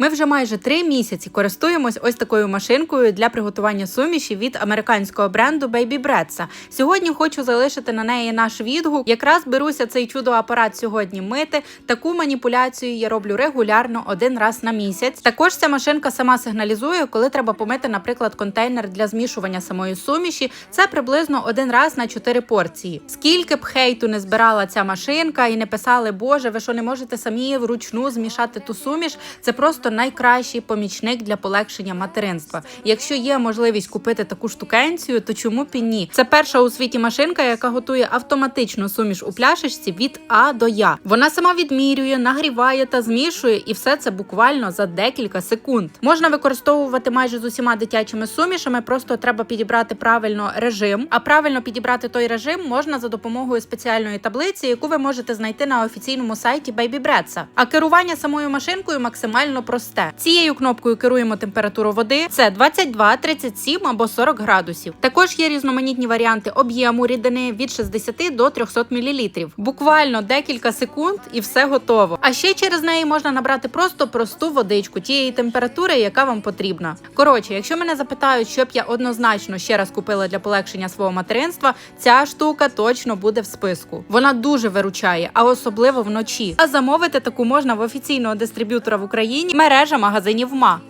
Ми вже майже три місяці користуємось ось такою машинкою для приготування суміші від американського бренду Baby Bretza. Сьогодні хочу залишити на неї наш відгук. Якраз беруся цей чудо-апарат сьогодні мити. Таку маніпуляцію я роблю регулярно один раз на місяць. Також ця машинка сама сигналізує, коли треба помити, наприклад, контейнер для змішування самої суміші. Це приблизно один раз на чотири порції. Скільки б хейту не збирала ця машинка і не писали, Боже, ви що не можете самі вручну змішати ту суміш? Це просто найкращий помічник для полегшення материнства. Якщо є можливість купити таку штукенцію, то чому б і ні? Це перша у світі машинка, яка готує автоматичну суміш у пляшечці від А до Я. Вона сама відмірює, нагріває та змішує, і все це буквально за декілька секунд. Можна використовувати майже з усіма дитячими сумішами, просто треба підібрати правильно режим. А правильно підібрати той режим можна за допомогою спеціальної таблиці, яку ви можете знайти на офіційному сайті Baby Bretza. А керування самою машинкою максимально просте. Цією кнопкою керуємо температуру води. Це 22, 37 або 40 градусів. Також є різноманітні варіанти об'єму рідини від 60 до 300 мл. Буквально декілька секунд і все готово. А ще через неї можна набрати просто просту водичку тієї температури, яка вам потрібна. Коротше, якщо мене запитають, що б я однозначно ще раз купила для полегшення свого материнства, ця штука точно буде в списку. Вона дуже виручає, а особливо вночі. А замовити таку можна в офіційного дистриб'ютора в Україні мережа магазинів МА.